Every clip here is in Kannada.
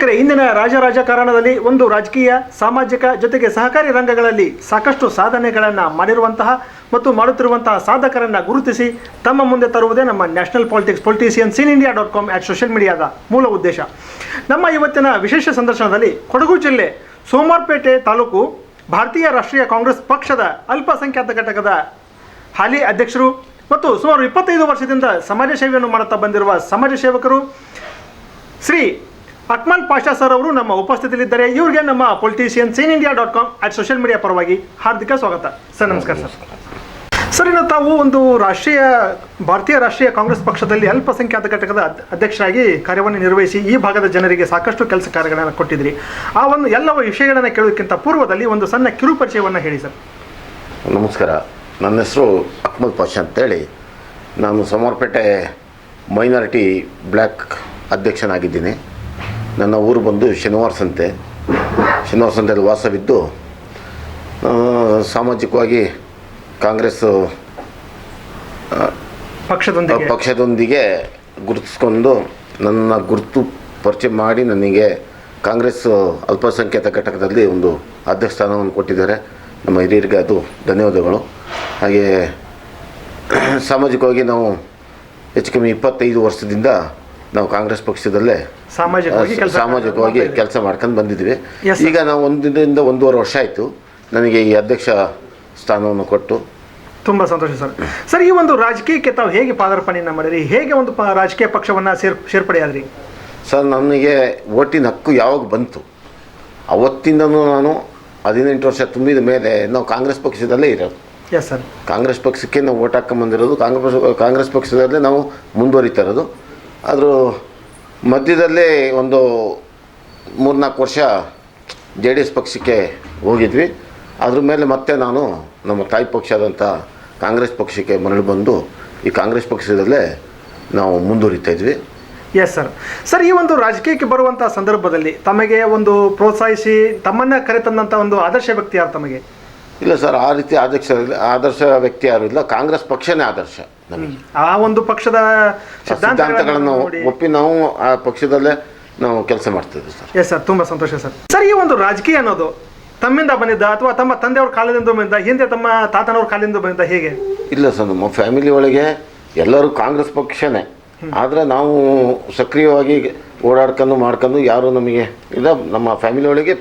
ವೀಕ್ಷಕರೇ, ಇಂದಿನ ರಾಜ ರಾಜಕಾರಣದಲ್ಲಿ ಒಂದು ರಾಜಕೀಯ, ಸಾಮಾಜಿಕ ಜೊತೆಗೆ ಸಹಕಾರಿ ರಂಗಗಳಲ್ಲಿ ಸಾಕಷ್ಟು ಸಾಧನೆಗಳನ್ನು ಮಾಡಿರುವಂತಹ ಮತ್ತು ಮಾಡುತ್ತಿರುವಂತಹ ಸಾಧಕರನ್ನ ಗುರುತಿಸಿ ತಮ್ಮ ಮುಂದೆ ತರುವುದೇ ನಮ್ಮ national politics politician seen India dot com at social ಮೀಡಿಯಾದ ಮೂಲ ಉದ್ದೇಶ. ನಮ್ಮ ಇವತ್ತಿನ ವಿಶೇಷ ಸಂದರ್ಶನದಲ್ಲಿ ಕೊಡಗು ಜಿಲ್ಲೆ ಸೋಮವಾರಪೇಟೆ ತಾಲೂಕು ಭಾರತೀಯ ರಾಷ್ಟ್ರೀಯ ಕಾಂಗ್ರೆಸ್ ಪಕ್ಷದ ಅಲ್ಪಸಂಖ್ಯಾತ ಘಟಕದ ಹಾಲಿ ಅಧ್ಯಕ್ಷರು ಮತ್ತು ಸುಮಾರು ಇಪ್ಪತ್ತೈದು ವರ್ಷದಿಂದ ಸಮಾಜ ಸೇವೆಯನ್ನು ಮಾಡುತ್ತಾ ಬಂದಿರುವ ಸಮಾಜ ಸೇವಕರು ಶ್ರೀ ಅಕ್ಮಲ್ ಪಾಷಾ ಸರ್ ಅವರು ನಮ್ಮ ಉಪಸ್ಥಿತಿಯಲ್ಲಿದ್ದಾರೆ. ಇವರಿಗೆ ನಮ್ಮ politician seen India dot com at social media ಪರವಾಗಿ ಹಾರ್ದಿಕ ಸ್ವಾಗತ. ಸರ್ ನಮಸ್ಕಾರ ಸರ್ ಸರ್ ಇನ್ನು ತಾವು ಒಂದು ರಾಷ್ಟ್ರೀಯ, ಭಾರತೀಯ ರಾಷ್ಟ್ರೀಯ ಕಾಂಗ್ರೆಸ್ ಪಕ್ಷದಲ್ಲಿ ಅಲ್ಪಸಂಖ್ಯಾತ ಘಟಕದ ಅಧ್ಯಕ್ಷರಾಗಿ ಕಾರ್ಯವನ್ನು ನಿರ್ವಹಿಸಿ ಈ ಭಾಗದ ಜನರಿಗೆ ಸಾಕಷ್ಟು ಕೆಲಸ ಕಾರ್ಯಗಳನ್ನು ಕೊಟ್ಟಿದ್ರಿ ಆ ಒಂದು ಎಲ್ಲ ವಿಷಯಗಳನ್ನು ಕೇಳೋದಕ್ಕಿಂತ ಪೂರ್ವದಲ್ಲಿ ಒಂದು ಸಣ್ಣ ಕಿರು ಪರಿಚಯವನ್ನು ಹೇಳಿ ಸರ್ ನಮಸ್ಕಾರ. ನನ್ನ ಹೆಸರು ಅಕ್ಮಲ್ ಪಾಷಾ ಅಂತೇಳಿ. ನಾನು ಸಮರ್ಪೇಟೆ ಮೈನಾರಿಟಿ ಬ್ಲ್ಯಾಕ್ ಅಧ್ಯಕ್ಷನಾಗಿದ್ದೀನಿ. ನನ್ನ ಊರು ಬಂದು ಶನಿವಾರ ಸಂತೆ. ಶನಿವಾರ ಸಂತೆಯಲ್ಲಿ ವಾಸವಿದ್ದು ಸಾಮಾಜಿಕವಾಗಿ ಕಾಂಗ್ರೆಸ್ ಪಕ್ಷದೊಂದಿಗೆ. ಪಕ್ಷದೊಂದಿಗೆ ಗುರುತಿಸ್ಕೊಂಡು ನನ್ನ ಗುರುತು ಪರಿಚಯ ಮಾಡಿ ನನಗೆ ಕಾಂಗ್ರೆಸ್ ಅಲ್ಪಸಂಖ್ಯಾತ ಘಟಕದಲ್ಲಿ ಒಂದು ಅಧ್ಯಕ್ಷ ಸ್ಥಾನವನ್ನು ಕೊಟ್ಟಿದ್ದಾರೆ. ನಮ್ಮ ಹಿರಿಯರಿಗೆ ಅದು ಧನ್ಯವಾದಗಳು. ಹಾಗೆ ಸಾಮಾಜಿಕವಾಗಿ ನಾವು ಹೆಚ್ಚು ಕಮ್ಮಿ ಇಪ್ಪತ್ತೈದು ವರ್ಷದಿಂದ ನಾವು ಕಾಂಗ್ರೆಸ್ ಪಕ್ಷದಲ್ಲೇ ಸಾಮಾಜಿಕವಾಗಿ ಕೆಲಸ ಸಾಮಾಜಿಕವಾಗಿ ಕೆಲಸ ಮಾಡ್ಕೊಂಡು ಬಂದಿದ್ವಿ. ಈಗ ನಾವು ಒಂದರಿಂದ ಒಂದೂವರೆ ವರ್ಷ ಆಯಿತು. ನನಗೆ ಈ ಅಧ್ಯಕ್ಷ ಸ್ಥಾನವನ್ನು ಕೊಟ್ಟು. ತುಂಬ ಸಂತೋಷ ಸರ್ ಸರ್ ಈ ಒಂದು ರಾಜಕೀಯಕ್ಕೆ ತಾವು ಹೇಗೆ ಪಾದಾರ್ಪಣೆಯನ್ನು ಮಾಡಿರಿ ಹೇಗೆ ಒಂದು ಪ- ರಾಜಕೀಯ ಪಕ್ಷವನ್ನು ಸೇರ್ ಸೇರ್ಪಡೆಯಾದ್ರಿ? ಸರ್ ನನಗೆ ಓಟಿನ ಹಕ್ಕು ಯಾವಾಗ ಬಂತು? ಅವತ್ತಿಂದನೂ ನಾನು ಹದಿನೆಂಟು ವರ್ಷ ತುಂಬಿದ ಮೇಲೆ ನಾವು ಕಾಂಗ್ರೆಸ್ ಪಕ್ಷದಲ್ಲೇ ಇರೋದು. ಎಸ್ ಸರ್ ಕಾಂಗ್ರೆಸ್ ಪಕ್ಷಕ್ಕೆ ನಾವು ಓಟ್ ಹಾಕೊಂಬಂದಿರೋದು ಕಾಂಗ್ರೆಸ್ ಕಾಂಗ್ರೆಸ್ ಪಕ್ಷದಲ್ಲೇ ನಾವು ಮುಂದುವರಿತಾ ಇರೋದು. ಆದರೂ ಮಧ್ಯದಲ್ಲೇ ಒಂದು ಮೂರ್ನಾಲ್ಕು ವರ್ಷ ಜೆ ಡಿ ಎಸ್ ಪಕ್ಷಕ್ಕೆ ಹೋಗಿದ್ವಿ. ಅದ್ರ ಮೇಲೆ ಮತ್ತೆ ನಾನು ನಮ್ಮ ತಾಯಿ ಪಕ್ಷ ಆದಂಥ ಕಾಂಗ್ರೆಸ್ ಪಕ್ಷಕ್ಕೆ ಮರಳಿ ಬಂದು ಈ ಕಾಂಗ್ರೆಸ್ ಪಕ್ಷದಲ್ಲೇ ನಾವು ಮುಂದುವರಿತಾ ಇದ್ವಿ. ಎಸ್ ಸರ್ ಸರ್ ಈ ಒಂದು ರಾಜಕೀಯಕ್ಕೆ ಬರುವಂಥ ಸಂದರ್ಭದಲ್ಲಿ ತಮಗೆ ಒಂದು ಪ್ರೋತ್ಸಾಹಿಸಿ ತಮ್ಮನ್ನ ಕರೆತಂದಂಥ ಒಂದು ಆದರ್ಶ ವ್ಯಕ್ತಿ ಯಾರು ತಮಗೆ? ಇಲ್ಲ ಸರ್ ಆ ರೀತಿ ಆದರ್ಶ ಆದರ್ಶ ವ್ಯಕ್ತಿ ಯಾರು ಇಲ್ಲ ಕಾಂಗ್ರೆಸ್ ಪಕ್ಷನೇ ಆದರ್ಶ ನಮಗೆ. ಆ ಒಂದು ಪಕ್ಷದ ಸಿದ್ಧಾಂತಗಳನ್ನು ಸಿದ್ಧಾಂತಗಳನ್ನು ಒಪ್ಪಿ ನಾವು ಆ ಪಕ್ಷದಲ್ಲೇ ನಾವು ಕೆಲಸ ಮಾಡ್ತಿದ್ವಿ ಸರ್. ಎಸ್ ಸರ್ ತುಂಬಾ ಸಂತೋಷ ಸರ್. ಸರ್ ಈ ಒಂದು ರಾಜಕೀಯ ಅನ್ನೋದು ತಮ್ಮಿಂದ ಬಂದಿದ್ದ ಅಥವಾ ತಮ್ಮ ತಂದೆಯವ್ರ ಕಾಲದಿಂದ ಬಂದಿದ್ದ ಹಿಂದೆ ತಮ್ಮ ತಾತನವ್ರ ಕಾಲದಿಂದ ಬಂದಿದ್ದ ಹೇಗೆ? ಇಲ್ಲ ಸರ್ ನಮ್ಮ ಫ್ಯಾಮಿಲಿ ಒಳಗೆ ಎಲ್ಲರೂ ಕಾಂಗ್ರೆಸ್ ಪಕ್ಷನೇ. ಆದರೆ ನಾವು ಸಕ್ರಿಯವಾಗಿ ಓಡಾಡ್ಕೊಂಡು ಮಾಡ್ಕೊಂಡು ಯಾರು ನಮಗೆ ಇಲ್ಲ ನಮ್ಮ ಫ್ಯಾಮಿಲಿ ಒಳಗೆ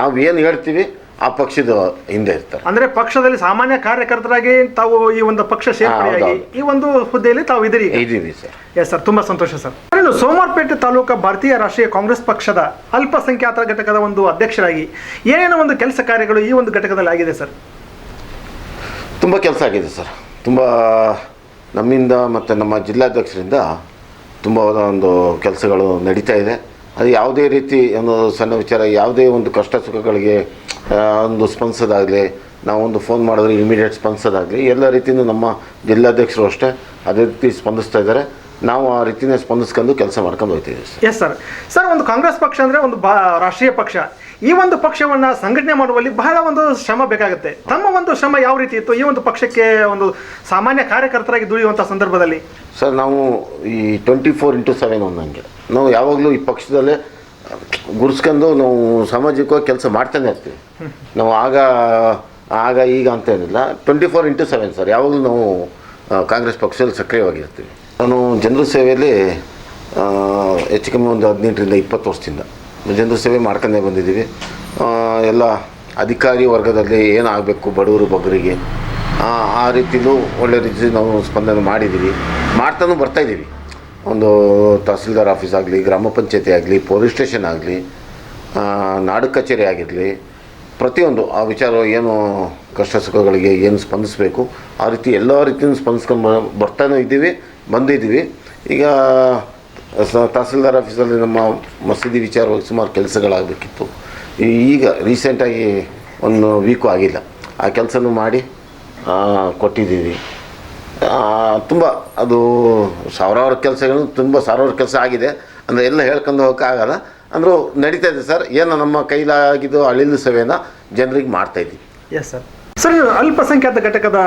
ನಾವು ಏನು ಹೇಳ್ತೀವಿ ಆ ಪಕ್ಷದ ಹಿಂದೆ ಇರ್ತಾರೆ. ಅಂದ್ರೆ ಪಕ್ಷದಲ್ಲಿ ಸಾಮಾನ್ಯ ಕಾರ್ಯಕರ್ತರಾಗಿ ತಾವು ಈ ಒಂದು ಪಕ್ಷ ಸೇರ್ಪಡೆಯಾಗಿ ಈ ಒಂದು ಹುದ್ದೆಯಲ್ಲಿ ತಾವು ಇದ್ದೀರಿ ಇದ್ದೀವಿ ಸರ್. ಎಸ್ ಸರ್ ತುಂಬಾ ಸಂತೋಷ ಸರ್ ಇನ್ನು ಸೋಮವಾರಪೇಟೆ ತಾಲೂಕು ಭಾರತೀಯ ರಾಷ್ಟ್ರೀಯ ಕಾಂಗ್ರೆಸ್ ಪಕ್ಷದ ಅಲ್ಪಸಂಖ್ಯಾತ ಘಟಕದ ಒಂದು ಅಧ್ಯಕ್ಷರಾಗಿ ಏನೇನು ಒಂದು ಕೆಲಸ ಕಾರ್ಯಗಳು ಈ ಒಂದು ಘಟಕದಲ್ಲಿ ಆಗಿದೆ ಸರ್ ತುಂಬ ಕೆಲಸ ಆಗಿದೆ ಸರ್ ತುಂಬ ನಮ್ಮಿಂದ ಮತ್ತು ನಮ್ಮ ಜಿಲ್ಲಾಧ್ಯಕ್ಷರಿಂದ ತುಂಬ ಒಂದು ಕೆಲಸಗಳು ನಡೀತಾ ಇದೆ. ಅದು ಯಾವುದೇ ರೀತಿ ಒಂದು ಸಣ್ಣ ವಿಚಾರ ಯಾವುದೇ ಒಂದು ಕಷ್ಟ ಸುಖಗಳಿಗೆ ಒಂದು ಸ್ಪಂದಿಸೋದಾಗಲಿ ನಾವೊಂದು ಫೋನ್ ಮಾಡಿದ್ರೆ ಇಮಿಡಿಯೇಟ್ ಸ್ಪಂದಿಸೋದಾಗಲಿ ಎಲ್ಲ ರೀತಿಯೂ ನಮ್ಮ ಜಿಲ್ಲಾಧ್ಯಕ್ಷರು ಅಷ್ಟೇ ಅದೇ ರೀತಿ ಸ್ಪಂದಿಸ್ತಾ ಇದ್ದಾರೆ. ನಾವು ಆ ರೀತಿಯೇ ಸ್ಪಂದಿಸ್ಕೊಂಡು ಕೆಲಸ ಮಾಡ್ಕೊಂಡು ಹೋಗ್ತೀವಿ ಎಸ್ ಸರ್ ಸರ್ ಒಂದು ಕಾಂಗ್ರೆಸ್ ಪಕ್ಷ ಅಂದರೆ ಒಂದು ಬಾ ರಾಷ್ಟ್ರೀಯ ಪಕ್ಷ. ಈ ಒಂದು ಪಕ್ಷವನ್ನು ಸಂಘಟನೆ ಮಾಡುವಲ್ಲಿ ಬಹಳ ಒಂದು ಶ್ರಮ ಬೇಕಾಗುತ್ತೆ. ತಮ್ಮ ಒಂದು ಶ್ರಮ ಯಾವ ರೀತಿ ಇತ್ತು? ಈ ಒಂದು ಪಕ್ಷಕ್ಕೆ ಒಂದು ಸಾಮಾನ್ಯ ಕಾರ್ಯಕರ್ತರಾಗಿ ದುಡಿಯುವಂಥ ಸಂದರ್ಭದಲ್ಲಿ? ಸರ್ ನಾವು ಈ ಟ್ವೆಂಟಿ ಫೋರ್ ಇಂಟು ಸೆವೆನ್ ಒಂದಂಗೆ ನಾವು ಯಾವಾಗಲೂ ಈ ಪಕ್ಷದಲ್ಲೇ ಗುರ್ಸ್ಕೊಂಡು ನಾವು ಸಾಮಾಜಿಕವಾಗಿ ಕೆಲಸ ಮಾಡ್ತಾನೆ ಇರ್ತೀವಿ. ನಾವು ಆಗ ಆಗ ಈಗ ಅಂತ ಏನಿಲ್ಲ. Twenty four into seven sir. ಯಾವಾಗಲೂ ನಾವು ಕಾಂಗ್ರೆಸ್ ಪಕ್ಷದಲ್ಲಿ ಸಕ್ರಿಯವಾಗಿರ್ತೀವಿ. ನಾನು ಜನರ ಸೇವೆಯಲ್ಲಿ ಹೆಚ್ಚು ಕಮ್ಮಿ ಒಂದು ಹದಿನೆಂಟರಿಂದ ಇಪ್ಪತ್ತು ವರ್ಷದಿಂದ ಜನರ ಸೇವೆ ಮಾಡ್ಕೊಂಡೇ ಬಂದಿದ್ದೀವಿ. ಎಲ್ಲ ಅಧಿಕಾರಿ ವರ್ಗದಲ್ಲಿ ಏನಾಗಬೇಕು, ಬಡವರು ಬಗ್ಗರಿಗೆ, ಆ ರೀತಿಲೂ ಒಳ್ಳೆ ರೀತಿ ನಾವು ಸ್ಪಂದನೆ ಮಾಡಿದ್ದೀವಿ. ಮಾಡ್ತಾನೂ ಬರ್ತಾಯಿದ್ದೀವಿ ಒಂದು ತಹಸೀಲ್ದಾರ್ ಆಫೀಸ್ ಆಗಲಿ, ಗ್ರಾಮ ಪಂಚಾಯತಿ ಆಗಲಿ, ಪೊಲೀಸ್ ಸ್ಟೇಷನ್ ಆಗಲಿ ನಾಡು ಕಚೇರಿ ಆಗಿರಲಿ, ಪ್ರತಿಯೊಂದು ಆ ವಿಚಾರ ಏನು ಕಷ್ಟ ಸುಖಗಳಿಗೆ ಏನು ಸ್ಪಂದಿಸಬೇಕು, ಆ ರೀತಿ ಎಲ್ಲ ರೀತಿಯೂ ಸ್ಪಂದಿಸ್ಕೊಂಡು ಬರ್ತಾನೂ ಇದ್ದೀವಿ ಬಂದಿದ್ದೀವಿ ಈಗ ತಹಸೀಲ್ದಾರ್ ಆಫೀಸಲ್ಲಿ ನಮ್ಮ ಮಸೀದಿ ವಿಚಾರವಾಗಿ ಸುಮಾರು ಕೆಲಸಗಳಾಗಬೇಕಿತ್ತು. ಈಗ ರೀಸೆಂಟಾಗಿ ಒಂದು ವೀಕು ಆಗಿಲ್ಲ. ಆ ಕೆಲಸನೂ ಮಾಡಿ ಕೊಟ್ಟಿದ್ದೀವಿ. ತುಂಬ ಅದು ಸಾವಿರಾರು ಕೆಲಸಗಳು ತುಂಬ ಸಾವಿರಾರು ಕೆಲಸ ಆಗಿದೆ. ಅಂದರೆ ಎಲ್ಲ ಹೇಳ್ಕೊಂಡು ಹೋಗೋಕ್ಕಾಗಲ್ಲ ಅಂದರೂ ನಡೀತಾ ಇದೆ ಸರ್. ಏನು ನಮ್ಮ ಕೈಲಾಗಿದ್ದು ಅಳಿಲು ಸೇವೆಯನ್ನು ಜನರಿಗೆ ಮಾಡ್ತಾ ಇದ್ದೀವಿ. ಎಸ್ ಸರ್ ಸರ್ ಅಲ್ಪಸಂಖ್ಯಾತ ಘಟಕದ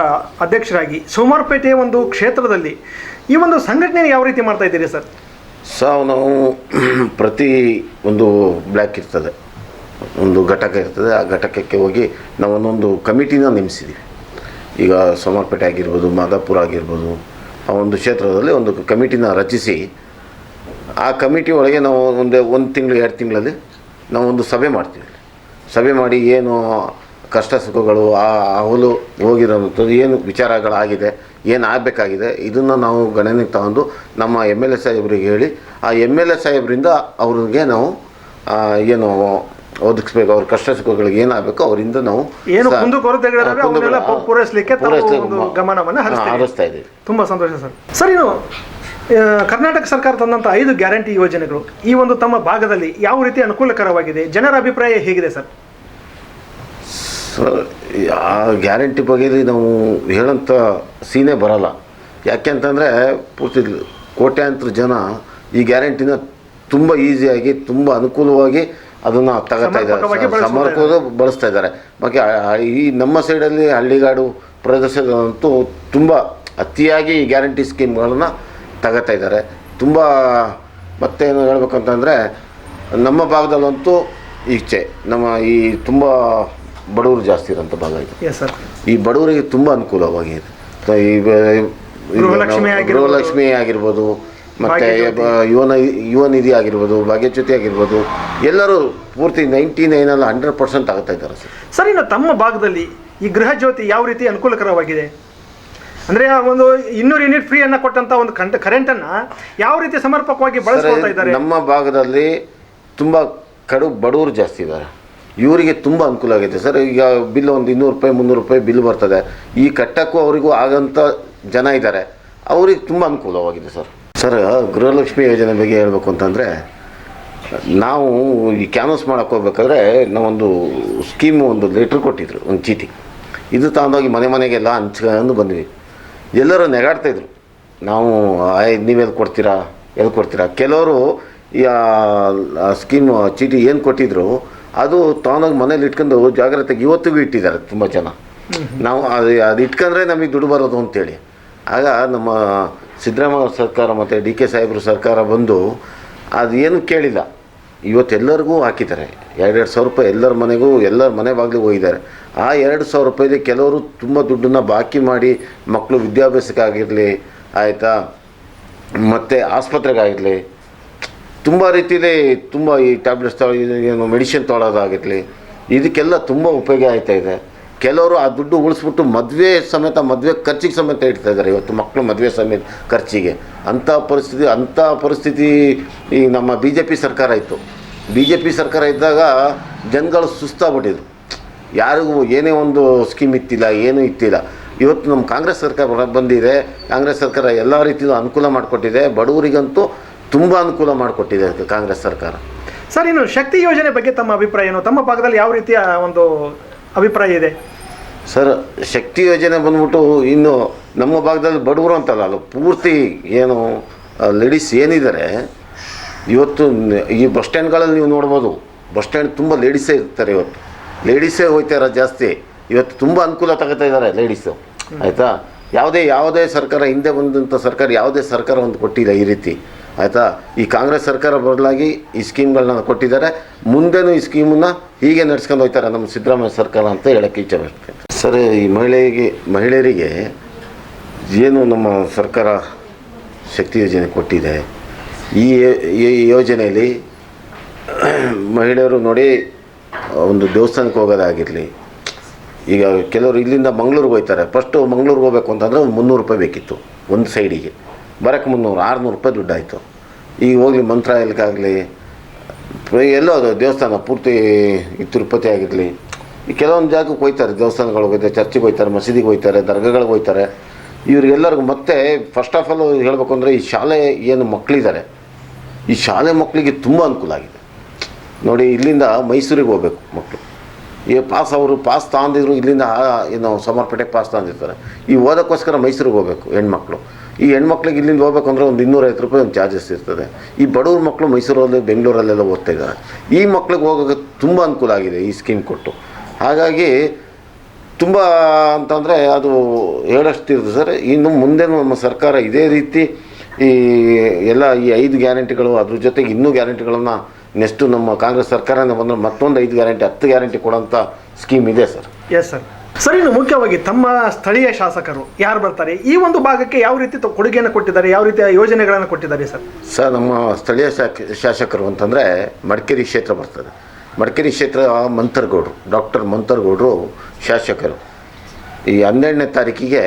ಅಧ್ಯಕ್ಷರಾಗಿ ಸೋಮವಾರಪೇಟೆಯ ಒಂದು ಕ್ಷೇತ್ರದಲ್ಲಿ ಈ ಒಂದು ಸಂಘಟನೆ ಯಾವ ರೀತಿ ಮಾಡ್ತಾ ಇದ್ದೀರಿ ಸರ್ ಸೊ ನಾವು ಪ್ರತಿ ಒಂದು ಬ್ಲ್ಯಾಕ್ ಇರ್ತದೆ. ಒಂದು ಘಟಕ ಇರ್ತದೆ. ಆ ಘಟಕಕ್ಕೆ ಹೋಗಿ ನಾವು ಒಂದೊಂದು ಕಮಿಟಿನ ನೇಮಿಸಿದ್ದೀವಿ. ಈಗ ಸೋಮರ್ಪೇಟೆ ಆಗಿರ್ಬೋದು, ಮಾದಾಪುರ ಆಗಿರ್ಬೋದು, ಆ ಒಂದು ಕ್ಷೇತ್ರದಲ್ಲಿ ಒಂದು ಕಮಿಟಿನ ರಚಿಸಿ, ಆ ಕಮಿಟಿ ಒಳಗೆ ನಾವು ಒಂದು ಒಂದು ತಿಂಗಳು, ಎರಡು ತಿಂಗಳಲ್ಲಿ ನಾವು ಒಂದು ಸಭೆ ಮಾಡ್ತೀವಿ. ಸಭೆ ಮಾಡಿ ಏನು ಕಷ್ಟ ಸುಖಗಳು, ಆ ಅವಲು ಹೋಗಿರೋಂಥದ್ದು ಏನು ವಿಚಾರಗಳಾಗಿದೆ, ಏನು ಆಗಬೇಕಾಗಿದೆ, ಇದನ್ನು ನಾವು ಗಣನೆಗೆ ತಗೊಂಡು ನಮ್ಮ ಎಂ ಎಲ್ ಎ ಸಾಹೇಬ್ರಿಗೆ ಹೇಳಿ, ಆ ಎಂ ಎಲ್ ಎ ಸಾಹೇಬ್ರಿಂದ ಅವ್ರಿಗೆ ನಾವು ಏನು ಒದಗಿಸ್ಬೇಕು ಅವ್ರ ಕಷ್ಟ ಸುಖಗಳಿಗೆ ಏನಾಗಬೇಕು ಅವರಿಂದ ನಾವು ಏನು ಕುಂದು ಕುಂದುಕೊರತೆಗಳಿದಾವೆ ಪೂರೈಸಲಿಕ್ಕೆ ಕುಂದುಕೊರ- ಅವನ್ನೆಲ್ಲ ಪೂ- ಪೂರೈಸ್ಲಿಕ್ಕೆ ತಾವು ಪೂರೈಸ್ಲಿಕ್ಕೆ ಒಂದು ಮ- ಗಮನವನ್ನ ಹರಿಸ್ತೀರಿ. ಹರಿಸ್ತಾ ಇದ್ದೀವಿ. ತುಂಬಾ ಸಂತೋಷ ಸರ್. ಸರ್ ಇನ್ನು ಆ, ಕರ್ನಾಟಕ ಸರ್ಕಾರ ತಂದಂತ ಐದು ಗ್ಯಾರಂಟಿ ಯೋಜನೆಗಳು ಈ ಒಂದು ತಮ್ಮ ಭಾಗದಲ್ಲಿ ಯಾವ ರೀತಿ ಅನುಕೂಲಕರವಾಗಿದೆ? ಜನರ ಅಭಿಪ್ರಾಯ ಹೇಗಿದೆ ಸರ್? ಸರ್ ಆ ಗ್ಯಾರಂಟಿ ಬಗ್ಗೆ ನಾವು ಹೇಳೋಂಥ ಸೀನೇ ಬರಲ್ಲ. ಯಾಕೆ ಅಂತಂದರೆ ಪೂರ್ತಿ ಕೋಟ್ಯಾಂತರ ಜನ ಈ ಗ್ಯಾರಂಟಿನ ತುಂಬ ಈಸಿಯಾಗಿ ತುಂಬ ಅನುಕೂಲವಾಗಿ ಅದನ್ನು ತಗೋತಾ ಇದ್ದಾರೆ ಸಮರ್ಪದ ಬಳಸ್ತಾ ಇದ್ದಾರೆ. ಮತ್ತು ಈ ನಮ್ಮ ಸೈಡಲ್ಲಿ ಹಳ್ಳಿಗಾಡು ಪ್ರದೇಶದಂತೂ ತುಂಬ ಅತಿಯಾಗಿ ಗ್ಯಾರಂಟಿ ಸ್ಕೀಮ್ಗಳನ್ನು ತಗೋತಾ ಇದ್ದಾರೆ. ತುಂಬ ಮತ್ತೇನು ಹೇಳ್ಬೇಕಂತಂದರೆ ನಮ್ಮ ಭಾಗದಲ್ಲಂತೂ ಈಚೆ ನಮ್ಮ ಈ ತುಂಬ ಬಡವರು ಜಾಸ್ತಿ ಇರೋಂಥ ಭಾಗ ಇದೆ. ಈ ಬಡವರಿಗೆ ತುಂಬ ಅನುಕೂಲವಾಗಿದೆ ಈ ಗೃಹಲಕ್ಷ್ಮಿ ಆಗಿರ್ಬೋದು. ಮತ್ತು ಭಾಗ್ಯಜ್ಯೋತಿ. ಯುವ ಯುವ ನಿಧಿ ಆಗಿರ್ಬೋದು ಭಾಗ್ಯಚ್ಯುತಿ ಆಗಿರ್ಬೋದು ಎಲ್ಲರೂ ಪೂರ್ತಿ ನೈಂಟಿ ನೈನಲ್ಲ ಹಂಡ್ರೆಡ್ ಪರ್ಸೆಂಟ್ ಆಗ್ತಾ ಇದ್ದಾರೆ ಸರ್. ಸರ್ ಇನ್ನು ತಮ್ಮ ಭಾಗದಲ್ಲಿ ಈ ಗೃಹ ಜ್ಯೋತಿ ಯಾವ ರೀತಿ ಅನುಕೂಲಕರವಾಗಿದೆ? ಅಂದ್ರೆ ಆ ಒಂದು ಇನ್ನೂರು ಯೂನಿಟ್ ಫ್ರೀ ಅನ್ನ ಕೊಟ್ಟಂತ ಒಂದು ಕಂಟ ಕರೆಂಟ್ ಅನ್ನ ಯಾವ ರೀತಿ ಸಮರ್ಪಕವಾಗಿ ಬಳಸ್ಕೊಳ್ತಾ ಇದ್ದಾರೆ? ನಮ್ಮ ಭಾಗದಲ್ಲಿ ತುಂಬ ಕಡು ಬಡವರು ಜಾಸ್ತಿ ಇದ್ದಾರೆ. ಇವರಿಗೆ ತುಂಬ ಅನುಕೂಲ ಆಗೈತೆ ಸರ್. ಈಗ ಬಿಲ್ ಒಂದು ಇನ್ನೂರು ರೂಪಾಯಿ ಮುನ್ನೂರು ರೂಪಾಯಿ ಬಿಲ್ ಬರ್ತದೆ. ಈ ಕಟ್ಟಕ್ಕೂ ಅವರಿಗೂ ಆಗಂಥ ಜನ ಇದ್ದಾರೆ. ಅವ್ರಿಗೆ ತುಂಬ ಅನುಕೂಲವಾಗಿದೆ ಸರ್. ಸರ್ ಗೃಹಲಕ್ಷ್ಮಿ ಯೋಜನೆ ಬಗ್ಗೆ ಹೇಳಬೇಕು ಅಂತಂದರೆ ನಾವು ಈ ಕ್ಯಾನ್ವಸ್ ಮಾಡೋಕ್ಕೆ ಹೋಗ್ಬೇಕಾದ್ರೆ ನಾವೊಂದು ಸ್ಕೀಮು ಒಂದು ಲೆಟ್ರ್ ಕೊಟ್ಟಿದ್ರು ಒಂದು ಚೀಟಿ. ಇದು ತಗೊಂಡೋಗಿ ಮನೆ ಮನೆಗೆಲ್ಲ ಹಂಚ್ಕೊಂಡು ಬಂದ್ವಿ. ಎಲ್ಲರೂ ನೆಗಾಡ್ತಾಯಿದ್ರು ನಾವು ಆಯ್ ನೀವೆಲ್ಲಿ ಕೊಡ್ತೀರಾ? ಎಲ್ಲಿ ಕೊಡ್ತೀರಾ? ಕೆಲವರು ಈ ಸ್ಕೀಮ್ ಚೀಟಿ ಏನು ಕೊಟ್ಟಿದ್ರು ಅದು ತಗೊಂಡೋಗಿ ಮನೇಲಿ ಇಟ್ಕೊಂಡು ಜಾಗ್ರತೆಗೆ ಇವತ್ತಿಗೂ ಇಟ್ಟಿದ್ದಾರೆ ತುಂಬ ಜನ. ನಾವು ಅದು ಅದು ಇಟ್ಕೊಂಡ್ರೆ ನಮಗೆ ದುಡ್ಡು ಬರೋದು ಅಂತೇಳಿ. ಆಗ ನಮ್ಮ ಸಿದ್ದರಾಮಯ್ಯ ಸರ್ಕಾರ ಮತ್ತು ಡಿ ಕೆ ಸಾಹೇಬ್ರು ಸರ್ಕಾರ ಬಂದು ಅದು ಏನು ಕೇಳಿಲ್ಲ. ಇವತ್ತೆಲ್ಲರಿಗೂ ಹಾಕಿದ್ದಾರೆ. ಎರಡೆರಡು ಸಾವಿರ ರೂಪಾಯಿ ಎಲ್ಲರ ಮನೆಗೂ, ಎಲ್ಲರ ಮನೆ ಬಾಗಿಲಿಗೆ ಹೋಗಿದ್ದಾರೆ. ಆ ಎರಡು ಸಾವಿರ ರೂಪಾಯಿಲಿ ಕೆಲವರು ತುಂಬ ದುಡ್ಡನ್ನು ಬಾಕಿ ಮಾಡಿ ಮಕ್ಕಳು ವಿದ್ಯಾಭ್ಯಾಸಕ್ಕಾಗಿರಲಿ, ಆಯಿತಾ? ಮತ್ತು ಆಸ್ಪತ್ರೆಗಾಗಿರಲಿ, ತುಂಬ ರೀತಿಯಲ್ಲಿ ತುಂಬ ಈ ಟ್ಯಾಬ್ಲೆಟ್ಸ್ ತಗೊಳ್ಳಿ ಏನು ಮೆಡಿಸಿನ್ ತೊಗೊಳೋದಾಗಿರಲಿ, ಇದಕ್ಕೆಲ್ಲ ತುಂಬ ಉಪಯೋಗ ಆಯ್ತಾ ಇದೆ. ಕೆಲವರು ಆ ದುಡ್ಡು ಉಳಿಸ್ಬಿಟ್ಟು ಮದುವೆ ಸಮೇತ, ಮದುವೆ ಖರ್ಚಿಗೆ ಸಮೇತ ಇಡ್ತಾ ಇದ್ದಾರೆ. ಇವತ್ತು ಮಕ್ಕಳು ಮದುವೆ ಸಮೇತ ಖರ್ಚಿಗೆ. ಅಂಥ ಪರಿಸ್ಥಿತಿ ಅಂಥ ಪರಿಸ್ಥಿತಿ ಈ ನಮ್ಮ ಬಿ ಜೆ ಪಿ ಸರ್ಕಾರ ಇತ್ತು. ಬಿ ಜೆ ಪಿ ಸರ್ಕಾರ ಇದ್ದಾಗ ಜನಗಳು ಸುಸ್ತಾಗ್ಬಿಟ್ಟಿದ್ರು. ಯಾರಿಗೂ ಏನೇ ಒಂದು ಸ್ಕೀಮ್ ಇತ್ತಿಲ್ಲ, ಏನೂ ಇತ್ತಿಲ್ಲ. ಇವತ್ತು ನಮ್ಮ ಕಾಂಗ್ರೆಸ್ ಸರ್ಕಾರ ಬಂದಿದೆ. ಕಾಂಗ್ರೆಸ್ ಸರ್ಕಾರ ಎಲ್ಲ ರೀತಿಯೂ ಅನುಕೂಲ ಮಾಡಿಕೊಟ್ಟಿದೆ. ಬಡವರಿಗಂತೂ ತುಂಬ ಅನುಕೂಲ ಮಾಡಿಕೊಟ್ಟಿದೆ ಕಾಂಗ್ರೆಸ್ ಸರ್ಕಾರ. ಸರ್, ಇನ್ನು ಶಕ್ತಿ ಯೋಜನೆ ಬಗ್ಗೆ ತಮ್ಮ ಅಭಿಪ್ರಾಯ ಏನು? ತಮ್ಮ ಭಾಗದಲ್ಲಿ ಯಾವ ರೀತಿಯ ಒಂದು ಅಭಿಪ್ರಾಯ ಇದೆ. ಸರ್ ಶಕ್ತಿ ಯೋಜನೆ ಬಂದ್ಬಿಟ್ಟು ಇನ್ನು ನಮ್ಮ ಭಾಗದಲ್ಲಿ ಬಡವರು ಅಂತಲ್ಲ ಅದು ಪೂರ್ತಿ ಏನು ಲೇಡೀಸ್ ಏನಿದ್ದಾರೆ ಇವತ್ತು ಈ ಬಸ್ ಸ್ಟ್ಯಾಂಡ್ಗಳಲ್ಲಿ ನೀವು ನೋಡ್ಬೋದು ಬಸ್ ಸ್ಟ್ಯಾಂಡ್ ತುಂಬ ಲೇಡೀಸೇ ಇರ್ತಾರೆ ಇವತ್ತು. ಲೇಡೀಸೇ ಹೋಗ್ತಾರ ಜಾಸ್ತಿ. ಇವತ್ತು ತುಂಬ ಅನುಕೂಲ ತಗೋತಾ ಇದ್ದಾರೆ ಲೇಡೀಸು ಆಯಿತಾ? ಯಾವುದೇ ಯಾವುದೇ ಸರ್ಕಾರ ಹಿಂದೆ ಬಂದಂಥ ಸರ್ಕಾರ ಯಾವುದೇ ಸರ್ಕಾರ ಒಂದು ಕೊಟ್ಟಿಲ್ಲ ಈ ರೀತಿ. ಆಯಿತಾ? ಈ ಕಾಂಗ್ರೆಸ್ ಸರ್ಕಾರ ಬದಲಾಗಿ ಈ ಸ್ಕೀಮ್ಗಳನ್ನ ಕೊಟ್ಟಿದ್ದಾರೆ. ಮುಂದೆನೂ ಈ ಸ್ಕೀಮನ್ನ ಹೀಗೆ ನಡೆಸ್ಕೊಂಡು ಹೋಗ್ತಾರೆ ನಮ್ಮ ಸಿದ್ದರಾಮಯ್ಯ ಸರ್ಕಾರ ಅಂತ ಹೇಳೋಕ್ಕೆ ಇಚ್ಛೆ ಪಡ್ತೀನಿ ಸರ್, ಈ ಮಹಿಳೆಗೆ ಮಹಿಳೆಯರಿಗೆ ಏನು ನಮ್ಮ ಸರ್ಕಾರ ಶಕ್ತಿ ಯೋಜನೆ ಕೊಟ್ಟಿದೆ? ಈ ಯೋಜನೆಯಲ್ಲಿ ಮಹಿಳೆಯರು ನೋಡಿ, ಒಂದು ದೇವಸ್ಥಾನಕ್ಕೆ ಹೋಗೋದಾಗಿರಲಿ, ಈಗ ಕೆಲವರು ಇಲ್ಲಿಂದ ಮಂಗಳೂರಿಗೆ ಹೋಗ್ತಾರೆ. ಫಸ್ಟು ಮಂಗ್ಳೂರಿಗೆ ಹೋಗಬೇಕು ಅಂತಂದರೆ ಒಂದು ಮುನ್ನೂರು ರೂಪಾಯಿ ಬೇಕಿತ್ತು, ಒಂದು ಸೈಡಿಗೆ. ಬರೋಕ್ಕೆ ಮುನ್ನೂರು, ಆರುನೂರು ರೂಪಾಯಿ ದುಡ್ಡು ಆಯಿತು ಈಗ ಹೋಗಲಿ ಮಂತ್ರಾಲಯಕ್ಕಾಗಲಿ ಎಲ್ಲೋ ಅದು ದೇವಸ್ಥಾನ ಪೂರ್ತಿ ಈ ತಿರುಪತಿ ಆಗಿರಲಿ. ಈ ಕೆಲವೊಂದು ಜಾಗಕ್ಕೆ ಹೋಗ್ತಾರೆ, ದೇವಸ್ಥಾನಗಳಿಗೆ ಹೋಗ್ತಾರೆ, ಚರ್ಚಿಗೆ ಹೋಗ್ತಾರೆ, ಮಸೀದಿಗೆ ಹೋಗ್ತಾರೆ, ದರ್ಗಾಗಳಿಗೆ ಹೋಗ್ತಾರೆ. ಇವ್ರಿಗೆಲ್ಲರಿಗೂ ಮತ್ತೆ ಫಸ್ಟ್ ಆಫ್ ಆಲ್ ಹೇಳಬೇಕು ಅಂದರೆ ಈ ಶಾಲೆ ಏನು ಮಕ್ಕಳಿದ್ದಾರೆ ಈ ಶಾಲೆ ಮಕ್ಕಳಿಗೆ ತುಂಬ ಅನುಕೂಲ ಆಗಿದೆ. ನೋಡಿ, ಇಲ್ಲಿಂದ ಮೈಸೂರಿಗೆ ಹೋಗ್ಬೇಕು ಮಕ್ಕಳು ಈ ಪಾಸ್ ಅವರು ಪಾಸ್ ತಗೊಂಡಿದ್ರು, ಇಲ್ಲಿಂದ ಏನು ಸಮರ್ಪೇಟೆಗೆ ಪಾಸ್ ತಗೊಂಡಿರ್ತಾರೆ. ಈ ಓದೋಕ್ಕೋಸ್ಕರ ಮೈಸೂರಿಗೆ ಹೋಗ್ಬೇಕು ಹೆಣ್ಮಕ್ಳು. ಈ ಹೆಣ್ಮಕ್ಳಿಗೆ ಇಲ್ಲಿಂದ ಹೋಗ್ಬೇಕು ಅಂದರೆ ಒಂದು ಇನ್ನೂರೈವತ್ತು ರೂಪಾಯಿ ಒಂದು ಚಾರ್ಜಸ್ ಇರ್ತದೆ. ಈ ಬಡವ್ರ ಮಕ್ಕಳು ಮೈಸೂರಲ್ಲಿ, ಬೆಂಗಳೂರಲ್ಲೆಲ್ಲ ಓದ್ತಾ ಇದ್ದಾರೆ. ಈ ಮಕ್ಳಿಗೆ ಹೋಗೋಕ್ಕೆ ತುಂಬ ಅನುಕೂಲ ಆಗಿದೆ ಈ ಸ್ಕೀಮ್ ಕೊಟ್ಟು. ಹಾಗಾಗಿ ತುಂಬ ಅಂತಂದರೆ ಅದು ಹೇಳಷ್ಟಿರುತ್ತೆ ಸರ್. ಇನ್ನು ಮುಂದೆ ನಮ್ಮ ಸರ್ಕಾರ ಇದೇ ರೀತಿ ಈ ಎಲ್ಲ ಈ ಐದು ಗ್ಯಾರಂಟಿಗಳು, ಅದ್ರ ಜೊತೆಗೆ ಇನ್ನೂ ಗ್ಯಾರಂಟಿಗಳನ್ನು ನೆಕ್ಸ್ಟು ನಮ್ಮ ಕಾಂಗ್ರೆಸ್ ಸರ್ಕಾರನೇ ಬಂದರೆ ಮತ್ತೊಂದು ಐದು ಗ್ಯಾರಂಟಿ ಹತ್ತು ಗ್ಯಾರಂಟಿ ಕೊಡೋಂಥ ಸ್ಕೀಮ್ ಇದೆ ಸರ್. ಎಸ್ ಸರ್ ಸರ್ ಇನ್ನು ಮುಖ್ಯವಾಗಿ ತಮ್ಮ ಸ್ಥಳೀಯ ಶಾಸಕರು ಯಾರು ಬರ್ತಾರೆ? ಈ ಒಂದು ಭಾಗಕ್ಕೆ ಯಾವ ರೀತಿ ಕೊಡುಗೆಯನ್ನು ಕೊಟ್ಟಿದ್ದಾರೆ? ಯಾವ ರೀತಿಯ ಯೋಜನೆಗಳನ್ನು ಕೊಟ್ಟಿದ್ದಾರೆ ಸರ್ ಸರ್ ನಮ್ಮ ಸ್ಥಳೀಯ ಶಾಸಕರು ಅಂತಂದರೆ ಮಡಿಕೇರಿ ಕ್ಷೇತ್ರ ಬರ್ತದೆ. ಮಡಿಕೇರಿ ಕ್ಷೇತ್ರ ಮಂತರ್ಗೌಡರು ಡಾಕ್ಟರ್ ಮಂತರ್ಗೌಡರು ಶಾಸಕರು. ಈ ಹನ್ನೆರಡನೇ ತಾರೀಕಿಗೆ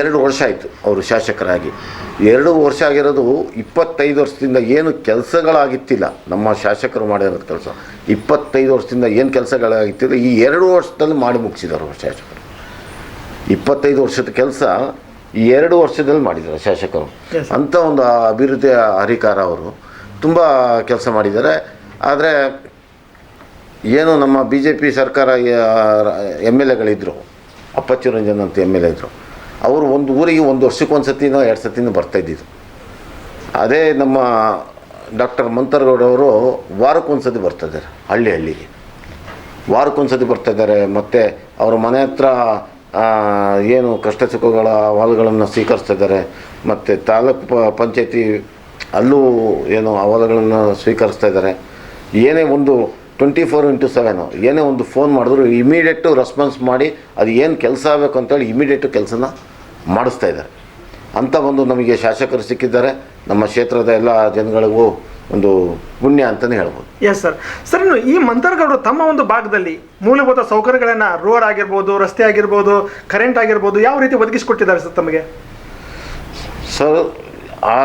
ಎರಡು ವರ್ಷ ಆಯಿತು ಅವರು ಶಾಸಕರಾಗಿ. ಎರಡು ವರ್ಷ ಆಗಿರೋದು ಇಪ್ಪತ್ತೈದು ವರ್ಷದಿಂದ ಏನು ಕೆಲಸಗಳಾಗಿತ್ತಿಲ್ಲ ನಮ್ಮ ಶಾಸಕರು ಮಾಡಿರೋ ಕೆಲಸ. ಇಪ್ಪತ್ತೈದು ವರ್ಷದಿಂದ ಏನು ಕೆಲಸಗಳಾಗಿತ್ತಿಲ್ಲ. ಈ ಎರಡು ವರ್ಷದಲ್ಲಿ ಮಾಡಿ ಮುಗಿಸಿದರು ಶಾಸಕರು. ಇಪ್ಪತ್ತೈದು ವರ್ಷದ ಕೆಲಸ ಈ ಎರಡು ವರ್ಷದಲ್ಲಿ ಮಾಡಿದ್ದಾರೆ ಶಾಸಕರು. ಅಂಥ ಒಂದು ಅಭಿವೃದ್ಧಿ ಹರಿಕಾರ ಅವರು ತುಂಬ ಕೆಲಸ ಮಾಡಿದ್ದಾರೆ. ಆದರೆ ಏನು ನಮ್ಮ ಬಿ ಜೆ ಪಿ ಸರ್ಕಾರ ಎಂ ಎಲ್ ಎಗಳಿದ್ದರು ಅಪ್ಪಚ್ಚು ರಂಜನ್ ಅಂತ ಎಂ ಎಲ್ ಎ ಇದ್ದರು ಅವರು ಒಂದು ಊರಿಗೆ ಒಂದು ವರ್ಷಕ್ಕೊಂದು ಸತಿನೋ ಎರಡು ಸತಿನೋ ಬರ್ತಾಯಿದ್ದಿದ್ದು ಅದೇ ನಮ್ಮ ಡಾಕ್ಟರ್ ಮಂತರಗೌಡವರು ವಾರಕ್ಕೊಂದು ಸತಿ ಬರ್ತಾಯಿದ್ದಾರೆ ಹಳ್ಳಿ ಹಳ್ಳಿಗೆ. ವಾರಕ್ಕೊಂದ್ಸತಿ ಬರ್ತಾ ಇದ್ದಾರೆ, ಮತ್ತು ಅವ್ರ ಮನೆ ಹತ್ರ ಏನು ಕಷ್ಟ ಸುಖಗಳ ಅಹವಾಲುಗಳನ್ನು ಸ್ವೀಕರಿಸ್ತಾ ಇದ್ದಾರೆ, ಮತ್ತು ತಾಲೂಕು ಪಂಚಾಯತಿ ಅಲ್ಲೂ ಏನು ಅಹವಾಲುಗಳನ್ನು ಸ್ವೀಕರಿಸ್ತಾ ಇದ್ದಾರೆ. ಏನೇ ಒಂದು ಟ್ವೆಂಟಿ ಫೋರ್ ಇಂಟು ಸೆವೆನು, ಏನೇ ಒಂದು ಫೋನ್ ಮಾಡಿದ್ರು ಇಮಿಡಿಯೇಟು ರೆಸ್ಪಾನ್ಸ್ ಮಾಡಿ ಅದು ಏನು ಕೆಲಸ ಆಗಬೇಕು ಅಂತೇಳಿ ಇಮಿಡಿಯೇಟು ಕೆಲಸನ ಮಾಡಿಸ್ತಾ ಇದ್ದಾರೆ. ಅಂಥ ಒಂದು ನಮಗೆ ಶಾಸಕರು ಸಿಕ್ಕಿದ್ದಾರೆ. ನಮ್ಮ ಕ್ಷೇತ್ರದ ಎಲ್ಲ ಜನಗಳಿಗೂ ಒಂದು ಪುಣ್ಯ ಅಂತಲೇ ಹೇಳ್ಬೋದು. ಎಸ್ ಸರ್ ಸರ್ ಇನ್ನು ಈ ಮಂತರ್ಗೌಡರು ತಮ್ಮ ಒಂದು ಭಾಗದಲ್ಲಿ ಮೂಲಭೂತ ಸೌಕರ್ಯಗಳನ್ನು ರೋಡ್ ಆಗಿರ್ಬೋದು ರಸ್ತೆ ಆಗಿರ್ಬೋದು ಕರೆಂಟ್ ಆಗಿರ್ಬೋದು ಯಾವ ರೀತಿ ಒದಗಿಸಿಕೊಟ್ಟಿದ್ದಾರೆ ಸರ್ ತಮಗೆ? ಸರ್ ಆ